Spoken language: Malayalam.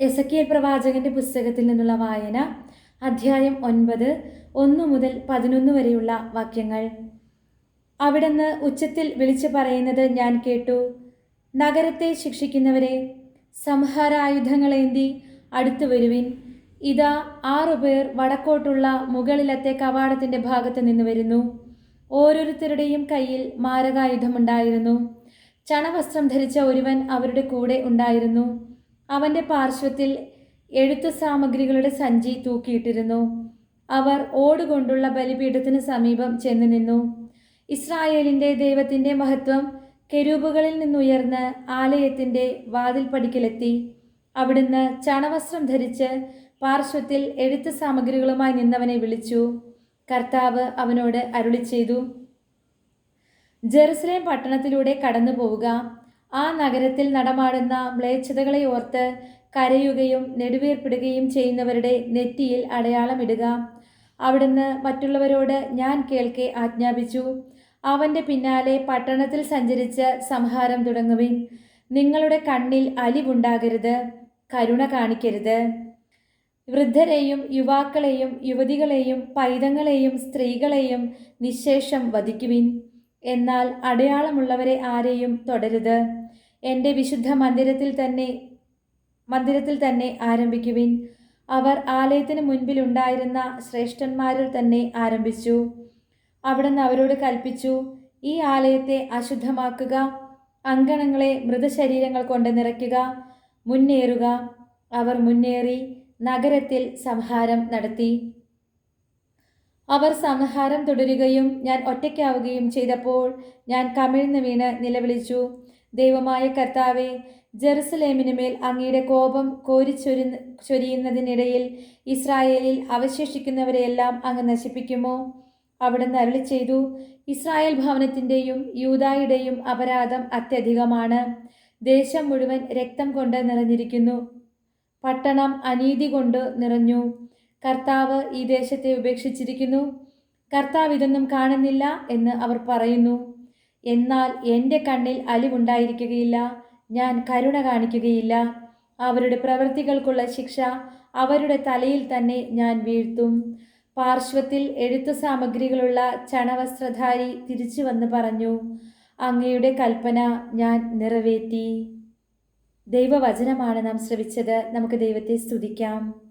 എസക്കിയൽ പ്രവാചകന്റെ പുസ്തകത്തിൽ നിന്നുള്ള വായന അധ്യായം ഒൻപത് ഒന്ന് മുതൽ പതിനൊന്ന് വരെയുള്ള വാക്യങ്ങൾ. അവിടുന്ന് ഉച്ചത്തിൽ വിളിച്ചു പറയുന്നത് ഞാൻ കേട്ടു. നഗരത്തെ ശിക്ഷിക്കുന്നവരെ സംഹാരായുധങ്ങളേന്തി അടുത്തു വരുവിൻ. ഇതാ ആറുപേർ വടക്കോട്ടുള്ള മുകളിലത്തെ കവാടത്തിന്റെ ഭാഗത്ത് നിന്ന് വരുന്നു. ഓരോരുത്തരുടെയും കയ്യിൽ മാരകായുധമുണ്ടായിരുന്നു. ചണവസ്ത്രം ധരിച്ച ഒരുവൻ അവരുടെ കൂടെ ഉണ്ടായിരുന്നു. അവന്റെ പാർശ്വത്തിൽ എഴുത്തു സാമഗ്രികളുടെ സഞ്ചി തൂക്കിയിട്ടിരുന്നു. അവർ ഓടുകൊണ്ടുള്ള ബലിപീഠത്തിന് സമീപം ചെന്നു നിന്നു. ഇസ്രായേലിന്റെ ദൈവത്തിന്റെ മഹത്വം കെരൂപുകളിൽ നിന്നുയർന്ന് ആലയത്തിന്റെ വാതിൽപ്പടിക്കലെത്തി അവിടുന്ന് ചണവസ്ത്രം ധരിച്ച് പാർശ്വത്തിൽ എഴുത്ത് സാമഗ്രികളുമായി നിന്നവനെ വിളിച്ചു. കർത്താവ് അവനോട് അരുളി ചെയ്തു ജെറുസലേം പട്ടണത്തിലൂടെ കടന്നു പോവുക ആ നഗരത്തിൽ നടമാടുന്ന മ്ലേച്ഛതകളെ ഓർത്ത് കരയുകയും നെടുവേർപ്പിടുകയും ചെയ്യുന്നവരുടെ നെറ്റിയിൽ അടയാളമിടുക. അവിടുന്ന് മറ്റുള്ളവരോട് ഞാൻ കേൾക്കെ ആജ്ഞാപിച്ചു. അവന്റെ പിന്നാലെ പട്ടണത്തിൽ സഞ്ചരിച്ച് സംഹാരം തുടങ്ങുവിൻ. നിങ്ങളുടെ കണ്ണിൽ അലിവുണ്ടാകരുത് കരുണ കാണിക്കരുത്. വൃദ്ധരെയും യുവാക്കളെയും യുവതികളെയും പൈതങ്ങളെയും സ്ത്രീകളെയും നിശേഷം വധിക്കുവിൻ. എന്നാൽ അടയാളമുള്ളവരെ ആരെയും തുടരുത്. എന്റെ വിശുദ്ധ മന്ദിരത്തിൽ തന്നെ മന്ദിരത്തിൽ തന്നെ ആരംഭിക്കുവിൻ. അവർ ആലയത്തിന് മുൻപിലുണ്ടായിരുന്ന ശ്രേഷ്ഠന്മാരിൽ തന്നെ ആരംഭിച്ചു. അവിടുന്ന് അവരോട് കൽപ്പിച്ചു ഈ ആലയത്തെ അശുദ്ധമാക്കുക അങ്കണങ്ങളെ മൃതശരീരങ്ങൾ കൊണ്ട് നിറയ്ക്കുക മുന്നേറുക. അവർ മുന്നേറി നഗരത്തിൽ സംഹാരം നടത്തി. അവർ സംഹാരം തുടരുകയും ഞാൻ ഒറ്റയ്ക്കാവുകയും ചെയ്തപ്പോൾ ഞാൻ കമിഴ്ന്ന് വീണ് നിലവിളിച്ചു. ദൈവമായ കർത്താവെ ജെറുസലേമിന് മേൽ അങ്ങയുടെ കോപം കോരിച്ചൊരു ചൊരിയുന്നതിനിടയിൽ ഇസ്രായേലിൽ അവശേഷിക്കുന്നവരെയെല്ലാം അങ്ങ് നശിപ്പിക്കുമോ? അവിടുന്ന് അരളി ചെയ്തു ഇസ്രായേൽ ഭവനത്തിന്റെയും യൂതായുടെയും അപരാധം അത്യധികമാണ്. ദേശം മുഴുവൻ രക്തം കൊണ്ട് നിറഞ്ഞിരിക്കുന്നു. പട്ടണം അനീതി കൊണ്ട് നിറഞ്ഞു. കർത്താവ് ഈ ദേശത്തെ ഉപേക്ഷിച്ചിരിക്കുന്നു. കർത്താവ് ഇതൊന്നും കാണുന്നില്ല എന്ന് അവർ പറയുന്നു. എന്നാൽ എന്റെ കണ്ണിൽ അലിവുണ്ടായിരിക്കുകയില്ല. ഞാൻ കരുണ കാണിക്കുകയില്ല. അവരുടെ പ്രവൃത്തികൾക്കുള്ള ശിക്ഷ അവരുടെ തലയിൽ തന്നെ ഞാൻ വീഴ്ത്തും. പാർശ്വത്തിൽ എഴുത്തു സാമഗ്രികളുള്ള ചണവസ്ത്രധാരി തിരിച്ചു വന്ന് പറഞ്ഞു അങ്ങയുടെ കൽപ്പന ഞാൻ നിറവേറ്റി. ദൈവവചനമാണ് നാം ശ്രവിച്ചത്. നമുക്ക് ദൈവത്തെ സ്തുതിക്കാം.